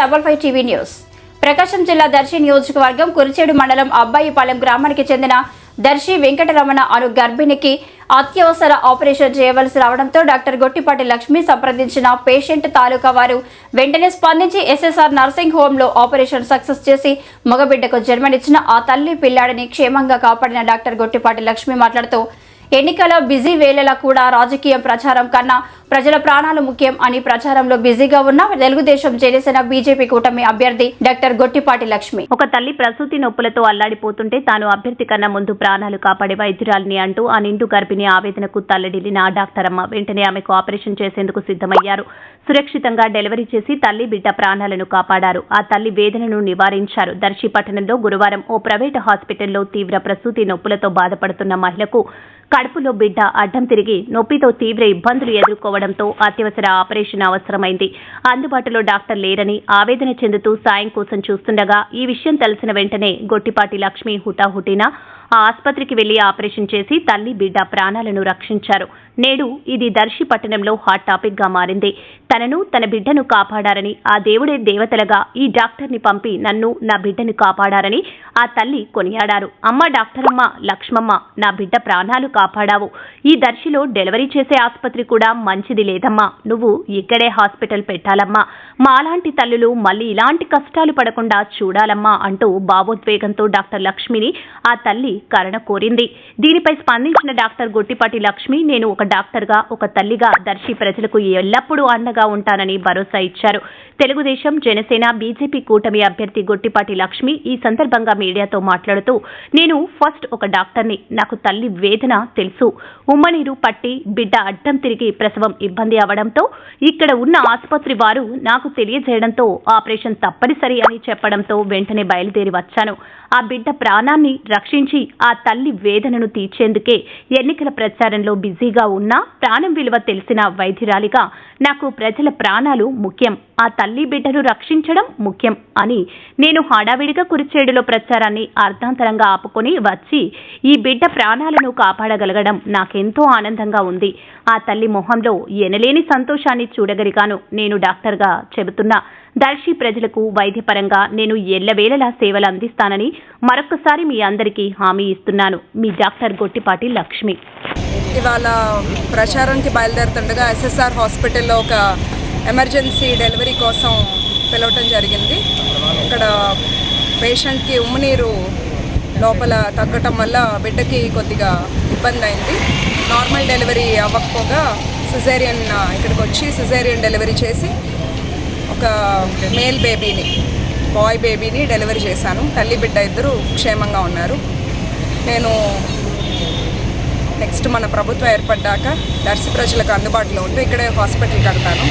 Double five TV news. Prakasam జిల్లా దర్శి నియోజకవర్గం కురిచేడు మండలం అబ్బాయిపాలెం గ్రామానికి చెందిన దర్శి వెంకటరమణ అను గర్భిణికి అత్యవసర ఆపరేషన్ చేయవలసి రావడంతో డాక్టర్ గొట్టిపాటి లక్ష్మి సంప్రదించిన పేషెంట్ తాలూకా వారు వెంటనే స్పందించి ఎస్ఎస్ఆర్ నర్సింగ్ హోంలో ఆపరేషన్ సక్సెస్ చేసి మగబిడ్డకు జన్మనిచ్చిన ఆ తల్లి పిల్లాడిని క్షేమంగా కాపాడిన డాక్టర్ గొట్టిపాటి లక్ష్మి మాట్లాడుతూ ఎన్నికల బిజీ వేళలా కూడా రాజకీయ ప్రచారం కన్నా ప్రజల ప్రాణాలు ముఖ్యం అని ప్రచారంలో బిజీగా ఉన్న తెలుగుదేశం జనసేన బీజేపీ కూటమి అభ్యర్థి డాక్టర్ గొట్టిపాటి లక్ష్మి. ఒక తల్లి ప్రసూతి నొప్పులతో అల్లాడిపోతుంటే తాను అభ్యర్థి కన్నా ముందు ప్రాణాలు కాపాడే వైద్యురాలిని అంటూ ఆ నిండు గర్భిణి ఆవేదనకు తల్లడిల్లిన ఆ డాక్టర్ అమ్మ వెంటనే ఆమెకు ఆపరేషన్ చేసేందుకు సిద్ధమయ్యారు. సురక్షితంగా డెలివరీ చేసి తల్లి బిడ్డ ప్రాణాలను కాపాడారు. ఆ తల్లి వేదనను నివారించారు. దర్శి పట్టణంలో గురువారం ఓ ప్రైవేటు హాస్పిటల్లో తీవ్ర ప్రసూతి నొప్పులతో బాధపడుతున్న మహిళకు కడుపులో బిడ్డ అడ్డం తిరిగి నొప్పితో తీవ్ర ఇబ్బందులు ఎదుర్కోవడంతో అత్యవసర ఆపరేషన్ అవసరమైంది. అందుబాటులో డాక్టర్ లేరని ఆవేదన చెందుతూ సాయం కోసం చూస్తుండగా ఈ విషయం తెలిసిన వెంటనే గొట్టిపాటి లక్ష్మి హుటాహుటిన ఆ ఆసుపత్రికి వెళ్ళి ఆపరేషన్ చేసి తల్లి బిడ్డ ప్రాణాలను రక్షించారు. నేడు ఇది దర్శి పట్టణంలో హాట్ టాపిక్గా మారింది. తనను తన బిడ్డను కాపాడారని ఆ దేవుడే దేవతలుగా ఈ డాక్టర్ని పంపి నన్ను నా బిడ్డను కాపాడారని ఆ తల్లి కొనియాడారు. అమ్మ డాక్టరమ్మ లక్ష్మమ్మ నా బిడ్డ ప్రాణాలు కాపాడావు. ఈ దర్శిలో డెలివరీ చేసే ఆసుపత్రి కూడా మంచిది లేదమ్మా. నువ్వు ఇక్కడే హాస్పిటల్ పెట్టాలమ్మా. మాలాంటి తల్లులు మళ్ళీ ఇలాంటి కష్టాలు పడకుండా చూడాలమ్మా అంటూ భావోద్వేగంతో డాక్టర్ లక్ష్మిని ఆ తల్లి కరణ కోరింది. దీనిపై స్పందించిన డాక్టర్ గొట్టిపాటి లక్ష్మి నేను ఒక డాక్టర్గా ఒక తల్లిగా దర్శి ప్రజలకు ఎల్లప్పుడూ అండగా ఉంటానని భరోసా ఇచ్చారు. తెలుగుదేశం జనసేన బీజేపీ కూటమి అభ్యర్థి గొట్టిపాటి లక్ష్మి ఈ సందర్భంగా మీడియాతో మాట్లాడుతూ నేను ఫస్ట్ ఒక డాక్టర్ని నాకు తల్లి వేదన తెలుసు. ఉమ్మనీరు పట్టి బిడ్డ అడ్డం తిరిగి ప్రసవం ఇబ్బంది అవడంతో ఇక్కడ ఉన్న ఆసుపత్రి వారు నాకు తెలియజేయడంతో ఆపరేషన్ తప్పనిసరి అని చెప్పడంతో వెంటనే బయలుదేరి వచ్చాను. ఆ బిడ్డ ప్రాణాన్ని రక్షించి ఆ తల్లి వేదనను తీర్చేందుకే ఎన్నికల ప్రచారంలో బిజీగా ఉన్నా ప్రాణం విలువ తెలిసిన వైద్యురాలిగా నాకు ప్రజల ప్రాణాలు ముఖ్యం. ఆ తల్లి బిడ్డను రక్షించడం ముఖ్యం అని నేను హడావిడిగా కురిచేడులో ప్రచారాన్ని అర్ధాంతరంగా ఆపుకొని వచ్చి ఈ బిడ్డ ప్రాణాలను కాపాడగలగడం నాకెంతో ఆనందంగా ఉంది. ఆ తల్లి మొహంలో ఎనలేని సంతోషాన్ని చూడగలిగాను నేను డాక్టర్గా చెబుతున్నా. దర్శి ప్రజలకు వైద్యపరంగా నేను ఎల్లవేళలా సేవలు అందిస్తానని మరొకసారి మీ అందరికీ హామీ ఇస్తున్నాను. మీ డాక్టర్ గొట్టిపాటి లక్ష్మి. ఇవాళ ప్రచారానికి బయలుదేరుతుండగా ఎస్ఎస్ఆర్ హాస్పిటల్లో ఒక ఎమర్జెన్సీ డెలివరీ కోసం పిలవటం జరిగింది. ఇక్కడ పేషెంట్కి ఉమ్మనీరు లోపల తగ్గటం వల్ల బిడ్డకి కొద్దిగా ఇబ్బంది అయింది. నార్మల్ డెలివరీ అవ్వకపోగా సిజేరియన్ ఇక్కడికి వచ్చి సిజేరియన్ డెలివరీ చేసి ఒక మేల్ బేబీని బాయ్ బేబీని డెలివరీ చేశాను. తల్లి బిడ్డ ఇద్దరు క్షేమంగా ఉన్నారు. నేను నెక్స్ట్ మన ప్రభుత్వం ఏర్పడ్డాక దర్శి ప్రజలకు అందుబాటులో ఉంటూ ఇక్కడే హాస్పిటల్ కడతాను.